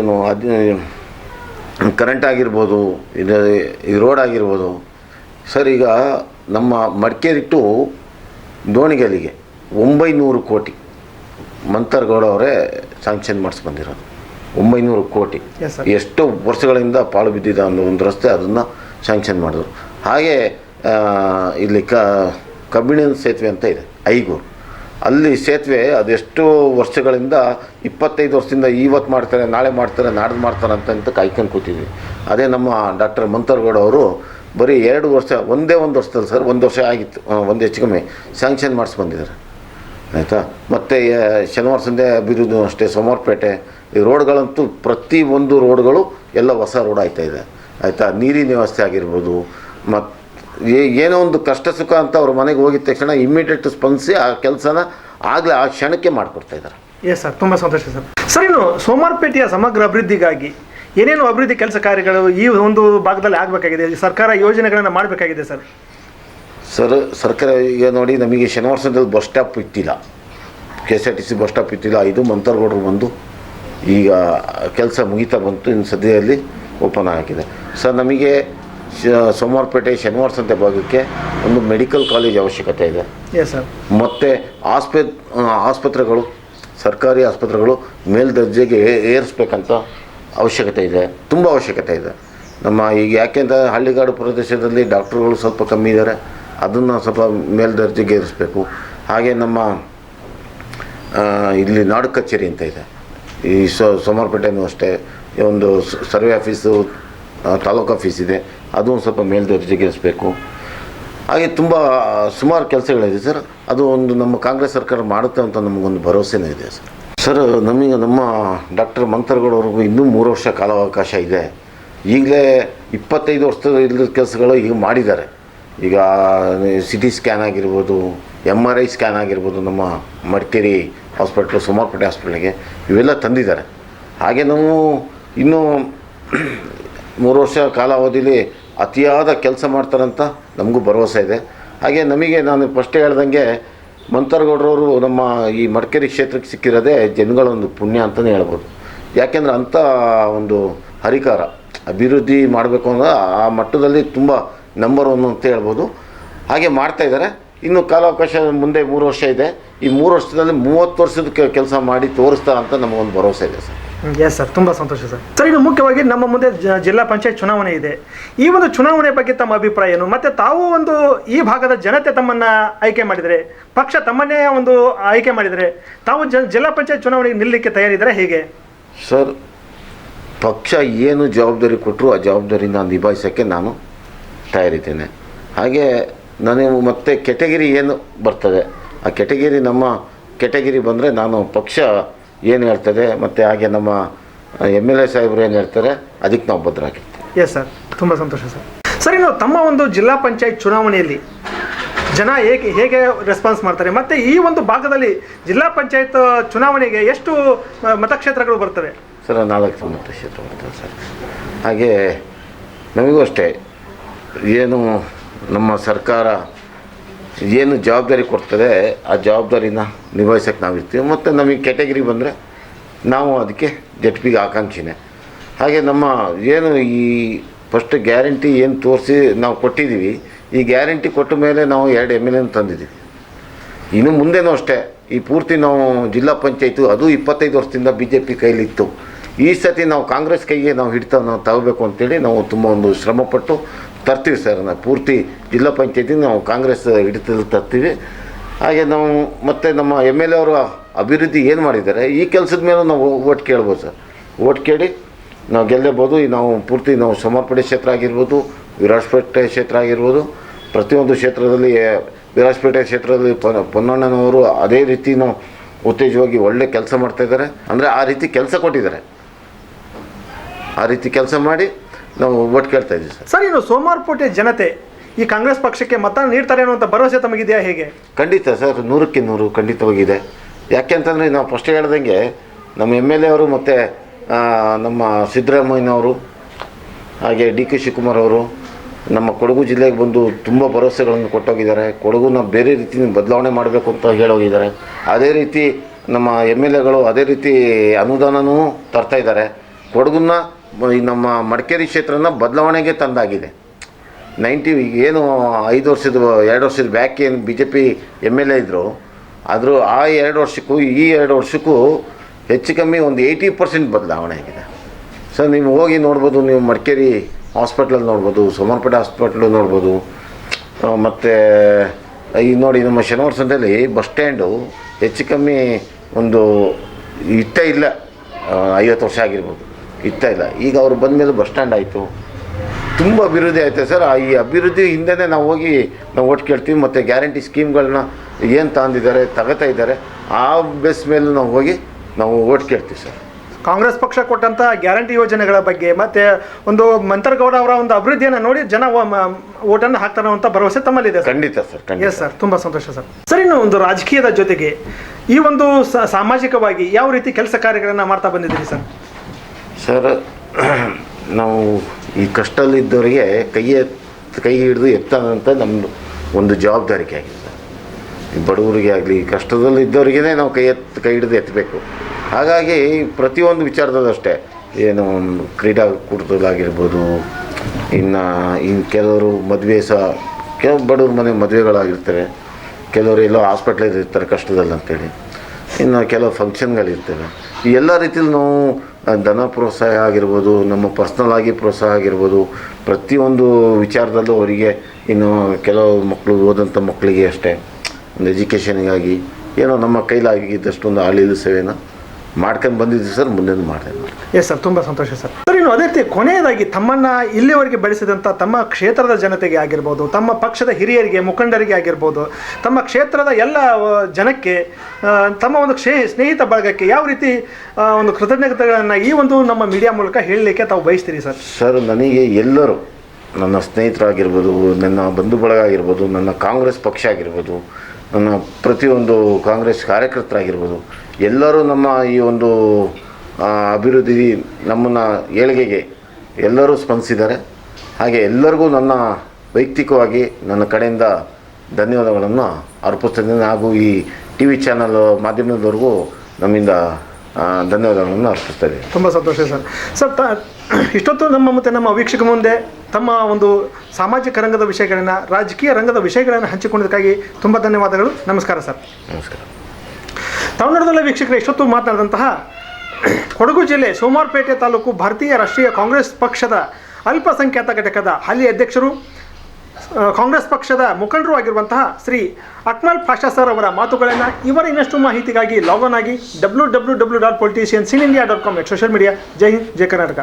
ಏನು ಅದು ಕರೆಂಟ್ ಆಗಿರ್ಬೋದು ಇದು ಈ ರೋಡ್ ಆಗಿರ್ಬೋದು. ಸರ್ ಈಗ ನಮ್ಮ ಮಡಿಕೇರಿ ಟು ದೋಣಿಗಲಿಗೆ ಒಂಬೈನೂರು ಕೋಟಿ. ಮಂತರ್ಗೌಡ ಅವರೇ ಸ್ಯಾಂಕ್ಷನ್ ಮಾಡಿಸಿ ಬಂದಿರೋದು. ಒಂಬೈನೂರು ಕೋಟಿ. ಎಷ್ಟು ವರ್ಷಗಳಿಂದ ಪಾಳು ಬಿದ್ದಿದೆ ಅನ್ನೋ ಒಂದು ರಸ್ತೆ ಅದನ್ನು ಸ್ಯಾಂಕ್ಷನ್ ಮಾಡಿದ್ರು. ಹಾಗೆ ಇಲ್ಲಿ ಕ ಕಬ್ಬಿಣದ ಸೇತುವೆ ಅಂತ ಇದೆ ಐಗೂರು. ಅಲ್ಲಿ ಸೇತುವೆ ಅದೆಷ್ಟು ವರ್ಷಗಳಿಂದ ಇಪ್ಪತ್ತೈದು ವರ್ಷದಿಂದ ಇವತ್ತು ಮಾಡ್ತಾರೆ ನಾಳೆ ಮಾಡ್ತಾರೆ ನಾಡ್ದು ಮಾಡ್ತಾರೆ ಅಂತ ಅಂತ ಕಾಯ್ಕೊಂಡು ಕೂತಿದ್ವಿ. ಅದೇ ನಮ್ಮ ಡಾಕ್ಟರ್ ಮಂತರ್ಗೌಡ ಅವರು ಬರೀ ಎರಡು ವರ್ಷ ಒಂದೇ ಒಂದು ವರ್ಷದಲ್ಲಿ ಸರ್ ಒಂದು ವರ್ಷ ಆಗಿತ್ತು ಒಂದು ಹೆಚ್ಚು ಕಮ್ಮಿ ಸ್ಯಾಂಕ್ಷನ್ ಮಾಡಿಸಿ ಬಂದಿದ್ದಾರೆ. ಆಯಿತಾ? ಮತ್ತು ಶನಿವಾರ ಸಂಜೆ ಅಭಿವೃದ್ಧಿ ಅಷ್ಟೇ ಸೋಮವಾರಪೇಟೆ ಈ ರೋಡ್ಗಳಂತೂ ಪ್ರತಿ ಒಂದು ರೋಡ್ಗಳು ಎಲ್ಲ ಹೊಸ ರೋಡ್ ಆಯ್ತಾ ಇದೆ. ಆಯಿತಾ? ನೀರಿನ ವ್ಯವಸ್ಥೆ ಆಗಿರ್ಬೋದು ಮತ್ತು ಏನೋ ಒಂದು ಕಷ್ಟ ಸುಖ ಅಂತ ಅವ್ರ ಮನೆಗೆ ಹೋಗಿದ ತಕ್ಷಣ ಇಮ್ಮಿಡಿಯೇಟ್ ಸ್ಪಂದಿಸಿ ಆ ಕೆಲಸನ ಆಗಲೇ ಆ ಕ್ಷಣಕ್ಕೆ ಮಾಡಿಕೊಡ್ತಾ ಇದ್ದಾರೆ. ಎಸ್ ಸರ್ ತುಂಬ ಸಂತೋಷ ಸರ್ ಸರ್ ಇನ್ನು ಸೋಮವಾರಪೇಟೆಯ ಸಮಗ್ರ ಅಭಿವೃದ್ಧಿಗಾಗಿ ಏನೇನು ಅಭಿವೃದ್ಧಿ ಕೆಲಸ ಕಾರ್ಯಗಳು ಈ ಒಂದು ಭಾಗದಲ್ಲಿ ಆಗಬೇಕಾಗಿದೆ? ಸರ್ಕಾರ ಯೋಜನೆಗಳನ್ನು ಮಾಡಬೇಕಾಗಿದೆ ಸರ್ ಸರ್ ಸರ್ಕಾರ ಈಗ ನೋಡಿ ನಮಗೆ ಶನಿವಾರ ಸಂತೆಯಲ್ಲಿ ಬಸ್ ಸ್ಟಾಪ್ ಇಟ್ಟಿಲ್ಲ. K S R T C bus stop ಇತ್ತಿಲ್ಲ ಇದು ಮಂತರ್ಗೌಡರು ಬಂದು ಈಗ ಕೆಲಸ ಮುಗಿತಾ ಬಂತು. ಇನ್ನು ಸದ್ಯದಲ್ಲಿ ಓಪನ್ ಆಗಿದೆ. ಸರ್ ನಮಗೆ ಶ ಸೋಮವಾರಪೇಟೆ ಶನಿವಾರ ಸಂತೆ ಭಾಗಕ್ಕೆ ಒಂದು ಮೆಡಿಕಲ್ ಕಾಲೇಜ್ ಅವಶ್ಯಕತೆ ಇದೆ. ಸರ್ ಮತ್ತು ಆಸ್ಪೆ ಆಸ್ಪತ್ರೆಗಳು ಸರ್ಕಾರಿ ಆಸ್ಪತ್ರೆಗಳು ಮೇಲ್ದರ್ಜೆಗೆ ಏರಿಸ್ಬೇಕಂತ ಅವಶ್ಯಕತೆ ಇದೆ. ತುಂಬ ಅವಶ್ಯಕತೆ ಇದೆ. ನಮ್ಮ ಈಗ ಯಾಕೆಂತ ಹಳ್ಳಿಗಾಡು ಪ್ರದೇಶದಲ್ಲಿ ಡಾಕ್ಟ್ರುಗಳು ಸ್ವಲ್ಪ ಕಮ್ಮಿ ಇದ್ದಾರೆ. ಅದನ್ನು ಸ್ವಲ್ಪ ಮೇಲ್ದರ್ಜೆಗೇರಿಸ್ಬೇಕು ಹಾಗೆ ನಮ್ಮ ಇಲ್ಲಿ ನಾಡು ಕಚೇರಿ ಅಂತ ಇದೆ. ಈ ಸೊ ಸೋಮವಾರಪೇಟೆನೂ ಅಷ್ಟೇ. ಈ ಒಂದು ಸರ್ವೆ ಆಫೀಸು ತಾಲೂಕು ಆಫೀಸ್ ಇದೆ. ಅದು ಒಂದು ಸ್ವಲ್ಪ ಮೇಲ್ದರ್ಜೆಗೇರಿಸ್ಬೇಕು ಹಾಗೆ ತುಂಬ ಸುಮಾರು ಕೆಲಸಗಳಿದೆ ಸರ್. ಅದು ಒಂದು ನಮ್ಮ ಕಾಂಗ್ರೆಸ್ ಸರ್ಕಾರ ಮಾಡುತ್ತೆ ಅಂತ ನಮಗೊಂದು ಭರವಸೆನೂ ಇದೆ ಸರ್. ಸರ್, ನಮಗೆ ನಮ್ಮ ಡಾಕ್ಟರ್ ಮಂತರ್ಗೌಡವ್ರಿಗೂ ಇನ್ನೂ ಮೂರು ವರ್ಷ ಕಾಲಾವಕಾಶ ಇದೆ. ಈಗಲೇ ಇಪ್ಪತ್ತೈದು ವರ್ಷದ ಇಲ್ಲದ ಕೆಲಸಗಳು ಈಗ ಮಾಡಿದ್ದಾರೆ. ಈಗ ಸಿ ಟಿ ಸ್ಕ್ಯಾನ್ ಆಗಿರ್ಬೋದು ಎಂ ಆರ್ ಐ ಸ್ಕ್ಯಾನ್ ಆಗಿರ್ಬೋದು ನಮ್ಮ ಮಡಿಕೇರಿ ಹಾಸ್ಪಿಟ್ಲು ಸುಮಾರ್ಪೇಟೆ ಹಾಸ್ಪಿಟ್ಲಿಗೆ ಇವೆಲ್ಲ ತಂದಿದ್ದಾರೆ. ಹಾಗೆ ನಾವು ಇನ್ನೂ ಮೂರು ವರ್ಷ ಕಾಲಾವಧಿಯಲ್ಲಿ ಅತಿಯಾದ ಕೆಲಸ ಮಾಡ್ತಾರಂತ ನಮಗೂ ಭರವಸೆ ಇದೆ. ಹಾಗೆ ನಮಗೆ ನಾನು ಫಸ್ಟ್ ಹೇಳ್ದಂಗೆ ಮಂತರ್ಗೌಡ್ರವರು ನಮ್ಮ ಈ ಮಡಿಕೇರಿ ಕ್ಷೇತ್ರಕ್ಕೆ ಸಿಕ್ಕಿರೋದೇ ಜನಗಳೊಂದು ಪುಣ್ಯ ಅಂತಲೇ ಹೇಳ್ಬೋದು. ಯಾಕೆಂದ್ರೆ ಅಂಥ ಒಂದು ಹರಿಕಾರ ಅಭಿವೃದ್ಧಿ ಮಾಡಬೇಕು ಅಂದ್ರೆ ಆ ಮಟ್ಟದಲ್ಲಿ ತುಂಬ ನಂಬರ್ ಒನ್ ಅಂತ ಹೇಳ್ಬೋದು. ಹಾಗೆ ಮಾಡ್ತಾ ಇದ್ದಾರೆ. ಇನ್ನು ಕಾಲಾವಕಾಶ ಮುಂದೆ ಮೂರು ವರ್ಷ ಇದೆ. ಈ ಮೂರು ವರ್ಷದಲ್ಲಿ ಮೂವತ್ತು ವರ್ಷದ ಕೆಲಸ ಮಾಡಿ ತೋರಿಸ್ತಾರೆ ಅಂತ ನಮಗೊಂದು ಭರವಸೆ ಇದೆ ಸರ್. ಎಸ್ ಸರ್ ತುಂಬ ಸಂತೋಷ ಸರ್ ಸರ್ ಇನ್ನು ಮುಖ್ಯವಾಗಿ ನಮ್ಮ ಮುಂದೆ ಜಿಲ್ಲಾ ಪಂಚಾಯತ್ ಚುನಾವಣೆ ಇದೆ. ಈ ಒಂದು ಚುನಾವಣೆ ಬಗ್ಗೆ ತಮ್ಮ ಅಭಿಪ್ರಾಯ ಏನು? ಮತ್ತು ತಾವು ಒಂದು ಈ ಭಾಗದ ಜನತೆ ತಮ್ಮನ್ನ ಆಯ್ಕೆ ಮಾಡಿದರೆ ಪಕ್ಷ ತಮ್ಮನ್ನೇ ಒಂದು ಆಯ್ಕೆ ಮಾಡಿದರೆ ತಾವು ಜ ಜಿಲ್ಲಾ ಪಂಚಾಯತ್ ಚುನಾವಣೆಗೆ ನಿಲ್ಲಕ್ಕೆ ತಯಾರಿದ್ದಾರೆ ಹೇಗೆ? ಸರ್ ಪಕ್ಷ ಏನು ಜವಾಬ್ದಾರಿ ಕೊಟ್ಟರು ಆ ಜವಾಬ್ದಾರಿನ ನಿಭಾಯಿಸೋಕ್ಕೆ ನಾನು ತಯಾರಿದ್ದೇನೆ. ಹಾಗೆ ನನಗೆ ಮತ್ತೆ ಕೆಟಗಿರಿ ಏನು ಬರ್ತದೆ? ಆ ಕೆಟಗಿರಿ ನಮ್ಮ ಕೆಟಗಿರಿ ಬಂದರೆ ನಾನು ಪಕ್ಷ ಏನು ಹೇಳ್ತದೆ ಮತ್ತು ಹಾಗೆ ನಮ್ಮ ಎಂ ಎಲ್ ಎ ಸಾಹೇಬರು ಏನು ಹೇಳ್ತಾರೆ ಅದಕ್ಕೆ ನಾವು ಬದ್ಧರಾಗಿರ್ತೀವಿ ಎಸ್ ಸರ್ ತುಂಬ ಸಂತೋಷ ಸರ್ ಸರ್ ಇನ್ನು ತಮ್ಮ ಒಂದು ಜಿಲ್ಲಾ ಪಂಚಾಯತ್ ಚುನಾವಣೆಯಲ್ಲಿ ಜನ ಹೇಗೆ ಹೇಗೆ ರೆಸ್ಪಾನ್ಸ್ ಮಾಡ್ತಾರೆ? ಮತ್ತು ಈ ಒಂದು ಭಾಗದಲ್ಲಿ ಜಿಲ್ಲಾ ಪಂಚಾಯತ್ ಚುನಾವಣೆಗೆ ಎಷ್ಟು ಮತಕ್ಷೇತ್ರಗಳು ಬರ್ತವೆ? ಸರ್ ನಾಲ್ಕು ಮತಕ್ಷೇತ್ರ ಕ್ಷೇತ್ರ ಬರ್ತದೆ ಸರ್ ಹಾಗೆ ನಮಗೂ ಅಷ್ಟೇ. ಏನು ನಮ್ಮ ಸರ್ಕಾರ ಏನು ಜವಾಬ್ದಾರಿ ಕೊಡ್ತದೆ, ಆ ಜವಾಬ್ದಾರಿನ ನಿಭಾಯಿಸೋಕ್ಕೆ ನಾವು ಇರ್ತೀವಿ. ಮತ್ತು ನಮಗೆ ಕೆಟಗರಿ ಬಂದರೆ ನಾವು ಅದಕ್ಕೆ ಜಟ್ಪಿಗೆ ಆಕಾಂಕ್ಷಿನೇ. ಹಾಗೆ ನಮ್ಮ ಏನು ಈ ಫಸ್ಟ್ ಗ್ಯಾರಂಟಿ ಏನು ತೋರಿಸಿ ನಾವು ಕೊಟ್ಟಿದ್ದೀವಿ ಈ ಗ್ಯಾರಂಟಿ ಕೊಟ್ಟ ಮೇಲೆ ನಾವು ಎರಡು ಎಂ ಎಲ್ ಎನ್ ತಂದಿದ್ದೀವಿ ಇನ್ನು ಮುಂದೆನೂ ಅಷ್ಟೇ, ಈ ಪೂರ್ತಿ ನಾವು ಜಿಲ್ಲಾ ಪಂಚಾಯಿತಿ ಅದು ಇಪ್ಪತ್ತೈದು ವರ್ಷದಿಂದ ಬಿ ಜೆ ಪಿ ಕೈಲಿತ್ತು. ಈ ಸತಿ ನಾವು ಕಾಂಗ್ರೆಸ್ ಕೈಗೆ ನಾವು ಹಿಡಿತ ನಾವು ತಗೋಬೇಕು ಅಂತೇಳಿ ನಾವು ತುಂಬ ಒಂದು ಶ್ರಮಪಟ್ಟು ತರ್ತೀವಿ ಸರ್ ನಾವು ಪೂರ್ತಿ ಜಿಲ್ಲಾ ಪಂಚಾಯತಿಗೆ ನಾವು ಕಾಂಗ್ರೆಸ್ ಹಿಡಿತದಲ್ಲಿ ತರ್ತೀವಿ. ಹಾಗೆ ನಾವು ಮತ್ತು ನಮ್ಮ ಎಂ ಎಲ್ ಎ ಅವರು ಅಭಿವೃದ್ಧಿ ಏನು ಮಾಡಿದ್ದಾರೆ, ಈ ಕೆಲಸದ ಮೇಲೆ ನಾವು ಓಟ್ ಕೇಳ್ಬೋದು ಸರ್. ಓಟ್ ಕೇಳಿ ನಾವು ಗೆಲ್ಲಬೋದು ನಾವು ಪೂರ್ತಿ ನಾವು ಸಮರ್ಪಣೆ ಕ್ಷೇತ್ರ ಆಗಿರ್ಬೋದು, ವಿರಾಜಪೇಟೆ ಕ್ಷೇತ್ರ ಆಗಿರ್ಬೋದು, ಪ್ರತಿಯೊಂದು ಕ್ಷೇತ್ರದಲ್ಲಿ ವಿರಾಜಪೇಟೆ ಕ್ಷೇತ್ರದಲ್ಲಿ ಪೊನ್ನಣ್ಣನವರು ಅದೇ ರೀತಿ ನಾವು ಉತ್ತೇಜವಾಗಿ ಒಳ್ಳೆ ಕೆಲಸ ಮಾಡ್ತಾಯಿದ್ದಾರೆ ಅಂದರೆ ಆ ರೀತಿ ಕೆಲಸ ಕೊಟ್ಟಿದ್ದಾರೆ. ಆ ರೀತಿ ಕೆಲಸ ಮಾಡಿ ನಾವು ಓಟ್ ಕೇಳ್ತಾ ಇದ್ದೀವಿ ಸರ್. ಸರ್ ಇನ್ನು ಸೋಮಾರ್ಪೇಟೆ ಜನತೆ ಈ ಕಾಂಗ್ರೆಸ್ ಪಕ್ಷಕ್ಕೆ ಮತ ನೀಡ್ತಾರೆ ಅನ್ನುವಂಥ ಭರವಸೆ ತಮಗಿದೆಯಾ ಹೇಗೆ? ಖಂಡಿತ ಸರ್ ನೂರಕ್ಕೆ ನೂರು ಖಂಡಿತವಾಗಿದೆ. ಯಾಕೆ ಅಂತಂದರೆ ನಾವು ಫಸ್ಟ್ ಹೇಳ್ದಂಗೆ ನಮ್ಮ ಎಂ ಎಲ್ ಎ ಅವರು ಮತ್ತು ನಮ್ಮ ಸಿದ್ದರಾಮಯ್ಯನವರು ಹಾಗೆ ಡಿ ಕೆ ಶಿವಕುಮಾರ್ ಅವರು ನಮ್ಮ ಕೊಡಗು ಜಿಲ್ಲೆಗೆ ಬಂದು ತುಂಬ ಭರವಸೆಗಳನ್ನು ಕೊಟ್ಟೋಗಿದ್ದಾರೆ. ಕೊಡಗುನ ಬೇರೆ ರೀತಿ ಬದಲಾವಣೆ ಮಾಡಬೇಕು ಅಂತ ಹೇಳೋಗಿದ್ದಾರೆ. ಅದೇ ರೀತಿ ನಮ್ಮ ಎಂ ಎಲ್ ಎಗಳು ಅದೇ ರೀತಿ ಅನುದಾನನೂ ತರ್ತಾ ಇದ್ದಾರೆ. ಕೊಡಗುನ ಮ- ಈ ನಮ್ಮ ಮಡಿಕೇರಿ ಕ್ಷೇತ್ರನ ಬದಲಾವಣೆಗೆ ತಂದಾಗಿದೆ. ನೈಂಟಿ ಏನು ಐದು ವರ್ಷದ, ಎರಡು ವರ್ಷದ ಬ್ಯಾಕ್ ಏನು B J P M L A ಇದ್ದರು ಆದರೂ ಆ ಎರಡು ವರ್ಷಕ್ಕೂ, ಈ ಎರಡು ವರ್ಷಕ್ಕೂ ಹೆಚ್ಚು ಕಮ್ಮಿ ಒಂದು ಏಯ್ಟಿ ಪರ್ಸೆಂಟ್ ಬದಲಾವಣೆ ಆಗಿದೆ. ಸರ್ ನೀವು ಹೋಗಿ ನೋಡ್ಬೋದು, ನೀವು ಮಡಿಕೇರಿ ಹಾಸ್ಪಿಟ್ಲಲ್ಲಿ ನೋಡ್ಬೋದು, ಸೋಮನಪೇಟೆ ಹಾಸ್ಪಿಟ್ಲು ನೋಡ್ಬೋದು. ಮತ್ತು ಈಗ ನೋಡಿ ನಮ್ಮ ಶನಿವಾರ ಸಂತೆಯಲ್ಲಿ ಬಸ್ ಸ್ಟ್ಯಾಂಡು ಹೆಚ್ಚು ಕಮ್ಮಿ ಒಂದು ಇಟ್ಟೇ ಇಲ್ಲ. ಐವತ್ತು ವರ್ಷ ಆಗಿರ್ಬೋದು. ಇತ್ತ ಇಲ್ಲ. ಈಗ ಅವ್ರು ಬಂದ ಮೇಲೆ ಬಸ್ ಸ್ಟ್ಯಾಂಡ್ ಆಯಿತು. ತುಂಬ ಅಭಿವೃದ್ಧಿ ಆಯ್ತು ಸರ್. ಆ ಈ ಅಭಿವೃದ್ಧಿ ಹಿಂದೆನೇ ನಾವು ಹೋಗಿ ನಾವು ಓಟ್ ಕೇಳ್ತೀವಿ ಮತ್ತು ಗ್ಯಾರಂಟಿ ಸ್ಕೀಮ್ಗಳನ್ನ ಏನು ತಂದಿದ್ದಾರೆ ತಗೋತಾ ಇದ್ದಾರೆ ಆ ಬೇಸ್ ಮೇಲೆ ನಾವು ಹೋಗಿ ನಾವು ಓಟ್ ಕೇಳ್ತೀವಿ ಸರ್. ಕಾಂಗ್ರೆಸ್ ಪಕ್ಷ ಕೊಟ್ಟಂತ ಗ್ಯಾರಂಟಿ ಯೋಜನೆಗಳ ಬಗ್ಗೆ ಮತ್ತೆ ಒಂದು ಮಂತ್ರಗೌಡ ಅವರ ಒಂದು ಅಭಿವೃದ್ಧಿಯನ್ನು ನೋಡಿ ಜನ ಓಟನ್ನು ಹಾಕ್ತಾರೆ ಅಂತ ಭರವಸೆ ತಮ್ಮಲ್ಲಿದೆ ಖಂಡಿತ ಸರ್ ಎಸ್ ಸರ್ ತುಂಬ ಸಂತೋಷ ಸರ್. ಸರ್ ಇನ್ನು ಒಂದು ರಾಜಕೀಯದ ಜೊತೆಗೆ ಈ ಒಂದು ಸಾಮಾಜಿಕವಾಗಿ ಯಾವ ರೀತಿ ಕೆಲಸ ಕಾರ್ಯಗಳನ್ನು ಮಾಡ್ತಾ ಬಂದಿದ್ದೀರಿ ಸರ್? ಸರ್, ನಾವು ಈ ಕಷ್ಟದಲ್ಲಿದ್ದವರಿಗೆ ಕೈ ಎತ್ ಕೈ ಹಿಡಿದು ಎತ್ತಾನಂತ ನಮ್ಮದು ಒಂದು ಜವಾಬ್ದಾರಿಕೆ ಆಗಿದೆ. ಈ ಬಡವರಿಗೆ ಆಗಲಿ ಕಷ್ಟದಲ್ಲಿದ್ದವರಿಗೆ ನಾವು ಕೈ ಎತ್ತು ಕೈ ಹಿಡಿದು ಎತ್ತಬೇಕು. ಹಾಗಾಗಿ ಪ್ರತಿಯೊಂದು ವಿಚಾರದಲ್ಲೂ ಅಷ್ಟೇ, ಏನು ಕ್ರೀಡಾಕೂಟದಲ್ಲಾಗಿರ್ಬೋದು ಇನ್ನು ಇನ್ನು ಕೆಲವರು ಮದುವೆ ಸಹ, ಕೆಲವು ಬಡವ್ರ ಮನೆ ಮದುವೆಗಳಾಗಿರ್ತಾರೆ ಕೆಲವರು ಎಲ್ಲೋ ಹಾಸ್ಪಿಟ್ಲಲ್ಲಿ ಇರ್ತಾರೆ ಕಷ್ಟದಲ್ಲಿ ಅಂತೇಳಿ ಇನ್ನು ಕೆಲವು ಫಂಕ್ಷನ್ಗಳಿರ್ತವೆ ಎಲ್ಲ ರೀತಿಯಲ್ಲಿ ನಾವು ಧನ ಪ್ರೋತ್ಸಾಹ ಆಗಿರ್ಬೋದು, ನಮ್ಮ ಪರ್ಸ್ನಲ್ ಆಗಿ ಪ್ರೋತ್ಸಾಹ ಆಗಿರ್ಬೋದು, ಪ್ರತಿಯೊಂದು ವಿಚಾರದಲ್ಲೂ ಅವರಿಗೆ ಇನ್ನು ಕೆಲವು ಮಕ್ಕಳು ಓದಂಥ ಮಕ್ಕಳಿಗೆ ಅಷ್ಟೇ. ಒಂದು ಎಜುಕೇಷನಿಗಾಗಿ ಏನೋ ನಮ್ಮ ಕೈಲಾಗಿದ್ದಷ್ಟೊಂದು ಆಳಿಲು ಸೇವೆನ ಮಾಡ್ಕೊಂಡು ಬಂದಿದ್ದೀವಿ ಸರ್ ಮುಂದೆ ಮಾಡ್ತೇನೆ. ಎಸ್ ಸರ್ ತುಂಬ ಸಂತೋಷ ಸರ್ ಇನ್ನು ಅದೇ ರೀತಿ ಕೊನೆಯದಾಗಿ ತಮ್ಮನ್ನ ಇಲ್ಲಿವರೆಗೆ ಬೆಳೆಸಿದಂಥ ತಮ್ಮ ಕ್ಷೇತ್ರದ ಜನತೆಗೆ ಆಗಿರ್ಬೋದು, ತಮ್ಮ ಪಕ್ಷದ ಹಿರಿಯರಿಗೆ, ಮುಖಂಡರಿಗೆ ಆಗಿರ್ಬೋದು, ತಮ್ಮ ಕ್ಷೇತ್ರದ ಎಲ್ಲ ಜನಕ್ಕೆ ತಮ್ಮ ಒಂದು ಕ್ಷೇ, ಸ್ನೇಹಿತ ಬಳಗಕ್ಕೆ ಯಾವ ರೀತಿ ಒಂದು ಕೃತಜ್ಞತೆಗಳನ್ನು ಈ ಒಂದು ನಮ್ಮ ಮೀಡಿಯಾ ಮೂಲಕ ಹೇಳಲಿಕ್ಕೆ ತಾವು ಬಯಸ್ತೀರಿ ಸರ್? ಸರ್, ನನಗೆ ಎಲ್ಲರೂ ನನ್ನ ಸ್ನೇಹಿತರಾಗಿರ್ಬೋದು, ನನ್ನ ಬಂಧು ಬಳಗ ಆಗಿರ್ಬೋದು ನನ್ನ ಕಾಂಗ್ರೆಸ್ ಪಕ್ಷ ಆಗಿರ್ಬೋದು, ನನ್ನ ಪ್ರತಿಯೊಂದು ಕಾಂಗ್ರೆಸ್ ಕಾರ್ಯಕರ್ತರಾಗಿರ್ಬೋದು, ಎಲ್ಲರೂ ನಮ್ಮ ಈ ಒಂದು ಅಭಿವೃದ್ಧಿ ನಮ್ಮನ್ನು ಏಳಿಗೆಗೆ ಎಲ್ಲರೂ ಸ್ಪಂದಿಸಿದ್ದಾರೆ. ಹಾಗೆ ಎಲ್ಲರಿಗೂ ನನ್ನ ವೈಯಕ್ತಿಕವಾಗಿ ನನ್ನ ಕಡೆಯಿಂದ ಧನ್ಯವಾದಗಳನ್ನು ಅರ್ಪಿಸ್ತಿದ್ದೇನೆ. ಹಾಗೂ ಈ ಟಿ ವಿ ಚಾನಲ್ ಮಾಧ್ಯಮದವರೆಗೂ ನಮ್ಮಿಂದ ಧನ್ಯವಾದಗಳನ್ನು ಅರ್ಪಿಸ್ತಾ ಇದ್ದೀನಿ ತುಂಬ ಸಂತೋಷ ಸರ್. ಸರ್ ತ ಇಷ್ಟೊತ್ತು ನಮ್ಮ ಮತ್ತು ನಮ್ಮ ವೀಕ್ಷಕ ಮುಂದೆ ತಮ್ಮ ಒಂದು ಸಾಮಾಜಿಕ ರಂಗದ ವಿಷಯಗಳನ್ನು ರಾಜಕೀಯ ರಂಗದ ವಿಷಯಗಳನ್ನು ಹಂಚಿಕೊಂಡಿದ್ದಕ್ಕಾಗಿ ತುಂಬ ಧನ್ಯವಾದಗಳು. ನಮಸ್ಕಾರ ಸರ್. ನಮಸ್ಕಾರ. ತಮಿಳುನಾಡದಲ್ಲಿ ವೀಕ್ಷಕರು ಇಷ್ಟೊತ್ತು ಮಾತನಾಡಿದಂತಹ ಕೊಡಗು ಜಿಲ್ಲೆ ಸೋಮವಾರಪೇಟೆ ತಾಲೂಕು ಭಾರತೀಯ ರಾಷ್ಟ್ರೀಯ ಕಾಂಗ್ರೆಸ್ ಪಕ್ಷದ ಅಲ್ಪಸಂಖ್ಯಾತ ಘಟಕದ ಹಾಲಿ ಅಧ್ಯಕ್ಷರು ಕಾಂಗ್ರೆಸ್ ಪಕ್ಷದ ಮುಖಂಡರು ಆಗಿರುವಂತಹ ಶ್ರೀ ಅಕ್ಮಲ್ ಪಾಷಾ ಸರ್ ಅವರ ಮಾತುಗಳನ್ನು ಇವರ ಇನ್ನಷ್ಟು ಮಾಹಿತಿಗಾಗಿ ಲಾಗಿನ್ ಆಗಿ W W W dot politicians in India dot com social media ಜೈ ಹಿಂದ್, ಜೈ ಕರ್ನಾಟಕ.